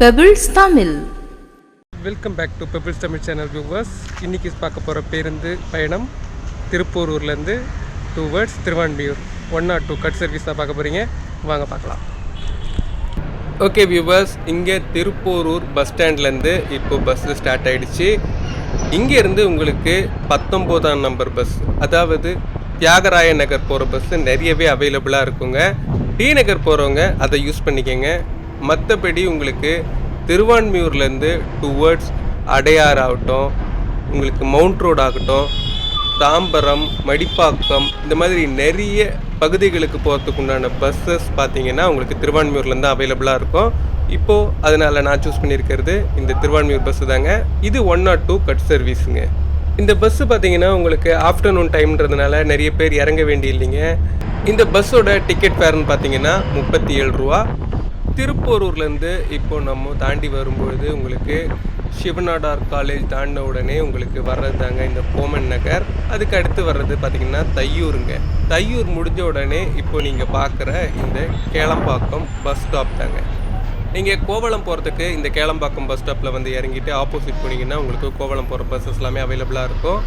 Pebbles Tamil welcome back to Pebbles Tamil channel viewers இன்றைக்கி பார்க்க போகிற பேருந்து பயணம் திருப்பூரூர்லேருந்து towards Thiruvanmiyur. One not two cut service தான் பார்க்க போகிறீங்க வாங்க பார்க்கலாம். ஓகே வியூவர்ஸ் இங்கே திருப்பூரூர் பஸ் ஸ்டாண்ட்லேருந்து இப்போ பஸ்ஸு ஸ்டார்ட் ஆகிடுச்சு இங்கேருந்து உங்களுக்கு பத்தொம்போதாம் நம்பர் பஸ் அதாவது தியாகராய நகர் போகிற பஸ்ஸு நிறையவே அவைலபிளாக இருக்குங்க. டி நகர் போகிறவங்க அதை யூஸ் பண்ணிக்கோங்க. மற்றபடி உங்களுக்கு திருவான்மியூர்லேருந்து டுவர்ட்ஸ் அடையார் ஆகட்டும் உங்களுக்கு மவுண்ட் ரோட் ஆகட்டும் தாம்பரம் மடிப்பாக்கம் இந்த மாதிரி நிறைய பகுதிகளுக்கு போகிறதுக்கு உண்டான பஸ்ஸஸ் பார்த்தீங்கன்னா உங்களுக்கு திருவான்மியூர்லேருந்து அவைலபிளாக இருக்கும். இப்போது அதனால் நான் சூஸ் பண்ணியிருக்கிறது இந்த திருவான்மியூர் பஸ்ஸு தாங்க. இது ஒன் நாட் டூ கட் சர்வீஸுங்க இந்த பஸ்ஸு பார்த்தீங்கன்னா உங்களுக்கு ஆஃப்டர்நூன் டைம்ன்றதுனால நிறைய பேர் இறங்க வேண்டி இல்லைங்க. இந்த பஸ்ஸோட டிக்கெட் ஃபேர்னு பார்த்தீங்கன்னா முப்பத்தி ஏழு ரூபா. திருப்பூரூர்லேருந்து இப்போ நம்ம தாண்டி வரும்பொழுது உங்களுக்கு சிவநாடார் காலேஜ் தாண்டின உடனே உங்களுக்கு வர்றது தாங்க இந்த கோமன் நகர். அதுக்கு அடுத்து வர்றது பார்த்திங்கன்னா தையூருங்க. தையூர் முடிஞ்ச உடனே இப்போ நீங்கள் பார்க்குற இந்த கேளம்பாக்கம் பஸ் ஸ்டாப் தாங்க. நீங்கள் கோவளம் போகிறதுக்கு இந்த கேளம்பாக்கம் பஸ் ஸ்டாப்பில் வந்து இறங்கிட்டு ஆப்போசிட் போனீங்கன்னா உங்களுக்கு கோவளம் போகிற பஸ்ஸஸ் எல்லாமே அவைலபிளாக இருக்கும்.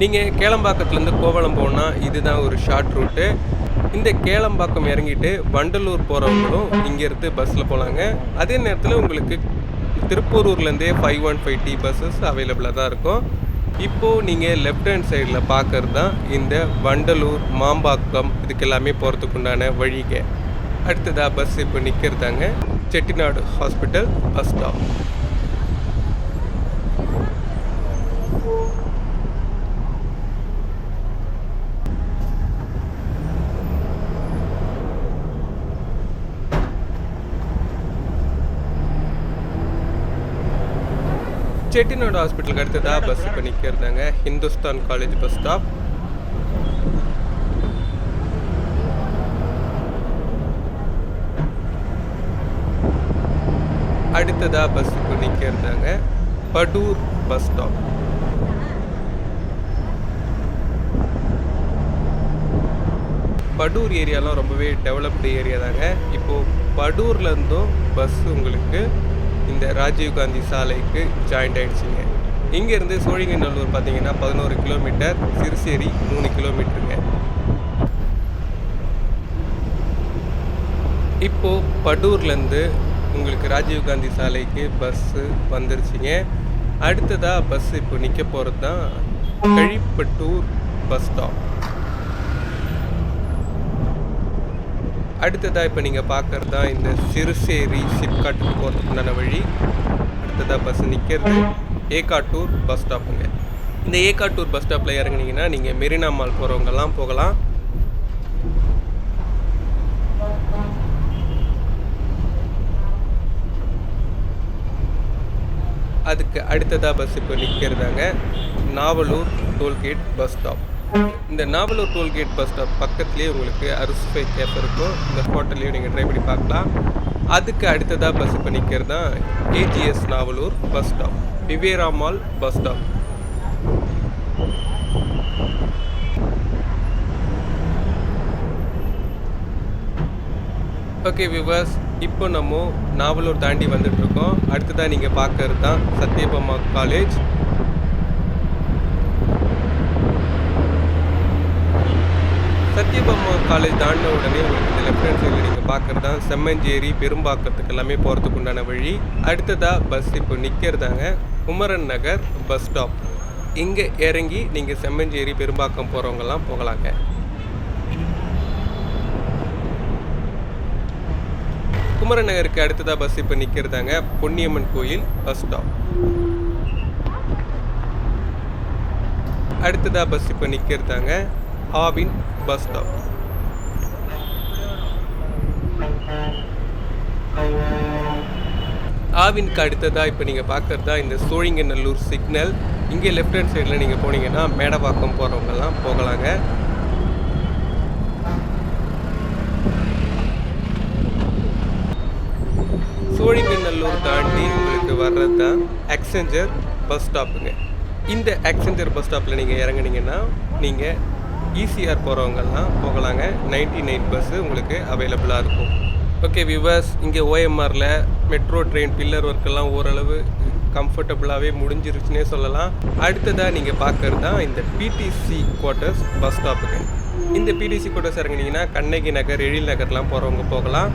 நீங்கள் கேளம்பாக்கத்துலேருந்து கோவளம் போனால் இதுதான் ஒரு ஷார்ட் ரூட்டு இந்த கேளம்பாக்கம் இறங்கிட்டு வண்டலூர் போகிறவங்களும் இங்கேருந்து பஸ்ஸில் போகலாங்க அதே நேரத்தில் உங்களுக்கு திருப்பூரூர்லேருந்தே five one five T buses அவைலபிளாக தான் இருக்கும். இப்போது நீங்கள் லெஃப்ட் ஹேண்ட் சைடில் பார்க்கறது தான் இந்த வண்டலூர் மாம்பாக்கம் இதுக்கு எல்லாமே போகிறதுக்கு உண்டான வழிங்க. அடுத்ததாக பஸ் இப்போ நிற்கிறதாங்க Chettinad hospital bus stop Chettinad ஹாஸ்பிட்டலுக்கு அடுத்ததாக பஸ் இப்போ நிற்கிறதாங்க ஹிந்துஸ்தான் காலேஜ் பஸ் ஸ்டாப் அடுத்ததாக பஸ் இப்போ நிற்கிறதாங்க படூர் பஸ் ஸ்டாப் படூர் ஏரியாலாம் ரொம்பவே டெவலப்டு ஏரியா தாங்க. இப்போது படூர்லேருந்தும் பஸ் உங்களுக்கு இந்த ராஜீவ்காந்தி சாலைக்கு ஜாயிண்ட் ஆகிடுச்சிங்க இங்கேருந்து சோழிங்கநல்லூர் பார்த்தீங்கன்னா பதினோரு கிலோமீட்டர் சிறுசேரி மூணு கிலோமீட்டருங்க இப்போது படூர்லேருந்து உங்களுக்கு ராஜீவ்காந்தி சாலைக்கு பஸ்ஸு வந்துருச்சுங்க. அடுத்ததாக பஸ் இப்போ நிற்க போகிறது தான் கழிப்பட்டூர் பஸ் ஸ்டாப் அடுத்ததாக இப்போ நீங்கள் பார்க்குறது தான் இந்த சிறுசேரி சிப்காட்டுக்கு போகிறதுக்குண்டான வழி. அடுத்ததாக பஸ் நிற்கிறது ஏகாட்டூர் பஸ் ஸ்டாப்புங்க இந்த ஏகாட்டூர் பஸ் ஸ்டாப்பில் இறங்குனீங்கன்னா நீங்கள் மெரினா மால் போகிறவங்கெல்லாம் போகலாம். அதுக்கு அடுத்ததாக பஸ் இப்போ நிற்கிறதாங்க நாவலூர் டோல்கேட் பஸ் ஸ்டாப் இந்த நாவலூர் டோல்கேட் பஸ் ஸ்டாப் பக்கத்துலேயே உங்களுக்கு அரிசுஃபை கேப் இருக்கும். இந்த ஹோட்டல்லையும் நீங்கள் ட்ரை பண்ணி பார்க்கலாம். அதுக்கு அடுத்ததாக பஸ் இப்போ நிற்கிறது தான் AGS Navalur bus stop. Vivira mall bus stop. Okay viewers இப்போ நம்ம நாவலூர் தாண்டி வந்துட்டுருக்கோம் அடுத்ததாக நீங்கள் பார்க்கறது தான் சத்யபாமா காலேஜ் சத்யபாமா காலேஜ் தாண்டின உடனே உங்களுக்கு இந்த லெஃப்ட் ஹேண்ட் சைடில் நீங்கள் பார்க்குறது? தான் செம்மஞ்சேரி பெரும்பாக்கத்துக்கு எல்லாமே போகிறதுக்கு உண்டான வழி. அடுத்ததாக பஸ் இப்போ நிற்கிறதாங்க குமரன் நகர் பஸ் ஸ்டாப் இங்கே இறங்கி நீங்கள் செம்மஞ்சேரி பெரும்பாக்கம் போகிறவங்கெல்லாம் போகலாங்க. குமரன் நகருக்கு அடுத்ததாக பஸ் இப்போ நிற்கிறதாங்க பொன்னியம்மன் கோயில் பஸ் ஸ்டாப் அடுத்ததாக பஸ் இப்போ நிற்கிறதாங்க ஆவின் பஸ் ஸ்டாப் ஆவின்க்கு அடுத்ததாக இப்போ நீங்கள் பார்க்குறதா தான் இந்த சோழிங்கநல்லூர் சிக்னல். இங்கே லெஃப்ட் ஹேண்ட் சைடில் நீங்கள் போனீங்கன்னா மேடவாக்கம் போகிறவங்கெல்லாம் போகலாங்க. சோழிங்கநல்லூர் தாண்டி வர்றது தான் அக்செஞ்சர் பஸ் ஸ்டாப்புங்க இந்த அக்செஞ்சர் பஸ் ஸ்டாப்பில் நீங்கள் இறங்குனீங்கன்னா நீங்கள் ஈசிஆர் போகிறவங்கெல்லாம் போகலாங்க. நைன்டி நைன் பஸ்ஸு உங்களுக்கு அவைலபிளாக இருக்கும். ஓகே விவர்ஸ் இங்கே ஓஎம்ஆரில் மெட்ரோ ட்ரெயின் பில்லர் ஒர்க்கெல்லாம் ஓரளவு கம்ஃபர்டபுளாகவே முடிஞ்சிருச்சுன்னே சொல்லலாம். அடுத்ததாக நீங்கள் பார்க்கறது தான் இந்த பிடிசி குவார்ட்டர்ஸ் பஸ் ஸ்டாப்புங்க இந்த பிடிசி குவார்ட்டர்ஸ் இறங்குனீங்கன்னா கண்ணகி நகர் எழில் நகர்லாம் போகிறவங்க போகலாம்.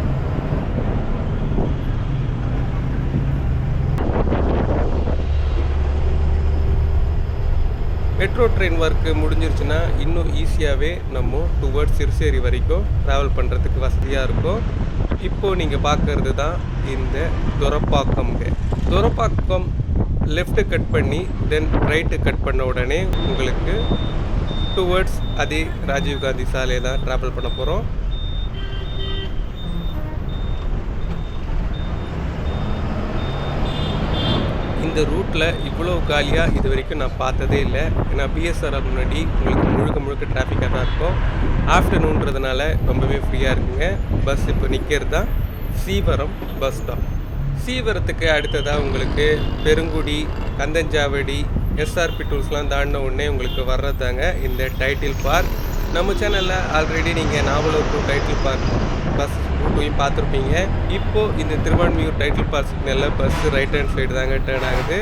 மெட்ரோ ட்ரெயின் ஒர்க்கு முடிஞ்சிருச்சுன்னா இன்னும் ஈஸியாகவே நம்ம டுவர்ட்ஸ் சிறுசேரி வரைக்கும் ட்ராவல் பண்ணுறதுக்கு வசதியாக இருக்கும். இப்போது நீங்கள் பார்க்குறது தான் இந்த துரப்பாக்கம்ங்க. துரப்பாக்கம் லெஃப்ட்டு கட் பண்ணி தென் ரைட்டு கட் பண்ண உடனே உங்களுக்கு டுவர்ட்ஸ் அதே ராஜீவ்காந்தி சாலையை தான் ட்ராவல் பண்ண போகிறோம் இந்த ரூட்டில் இவ்வளோ காலியாக இது வரைக்கும் நான் பார்த்ததே இல்லை. ஏன்னா பிஎஸ்ஆர் முன்னாடி உங்களுக்கு முழுக்க முழுக்க டிராஃபிக்காக தான் இருக்கும். ஆஃப்டர்நூன்றதுனால ரொம்பவே ஃப்ரீயாக இருக்குங்க. பஸ் இப்போ நிற்கிறது தான் சீவரம் பஸ் ஸ்டாப் சீவரத்துக்கு அடுத்ததாக உங்களுக்கு பெருங்குடி கந்தஞ்சாவடி எஸ்ஆர்பி டூல்ஸ்லாம் தாண்டின உடனே உங்களுக்கு வர்றதாங்க இந்த டைட்டில் பார்க் நம்ம சேனலில் ஆல்ரெடி நீங்கள் Navalur to Tidel park bus ரூட்டையும் பார்த்துருப்பீங்க. இப்போது இந்த திருவான்மியூர் டைட்டில் பார்க் நல்ல பஸ் ரைட் ஹேண்ட் சைடு தாங்க டேர்ன் ஆகுது.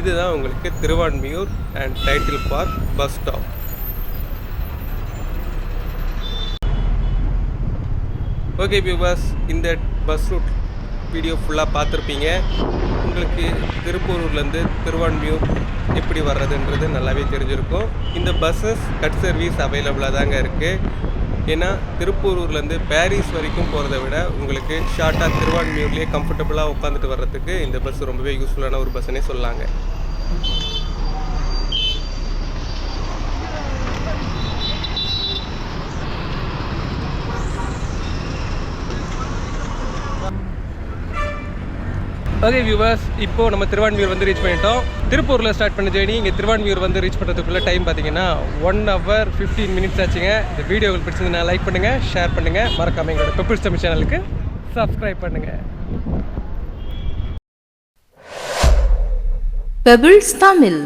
இதுதான் உங்களுக்கு Thiruvanmiyur and Tidel park bus stop okay viewers இந்த பஸ் ரூட் வீடியோ ஃபுல்லாக பார்த்துருப்பீங்க. உங்களுக்கு திருப்பூரூர்லேருந்து திருவான்மியூர் எப்படி வர்றதுன்றது நல்லாவே தெரிஞ்சிருக்கும். இந்த பஸ்ஸஸ் கட் சர்வீஸ் அவைலபிளாக தாங்க இருக்குது ஏன்னா திருப்பூரூர்லேருந்து பாரிஸ் வரைக்கும் போகிறத விட உங்களுக்கு ஷார்ட்டாக திருவான்மியூர்லேயே கம்ஃபர்டபுளாக உட்காந்துட்டு வர்றதுக்கு இந்த பஸ் ரொம்பவே யூஸ்ஃபுல்லான ஒரு பஸ்ஸுனே சொல்லாங்க ஓகே வியூவர்ஸ் இப்போ நம்ம திருவான்மியூர் வந்து ரீச் பண்ணிட்டோம். திருப்பூரில் ஸ்டார்ட் பண்ண ஜேர்னி இங்கே திருவான்மியூர் வந்து ரீச் பண்ணுறதுக்குள்ள டைம் பார்த்தீங்கன்னா ஒன் ஹவர் ஃபிஃப்டீன் மினிட்ஸ் ஆச்சுங்க. இந்த வீடியோ உங்களுக்கு பிடிச்சிருந்தா லைக் பண்ணுங்கள் ஷேர் பண்ணுங்கள் மறக்காம எங்களோட பெப்பிள்ஸ் தமிழ் சேனலுக்கு சப்ஸ்கிரைப் பண்ணுங்கள் பெபிள்ஸ் தமிழ்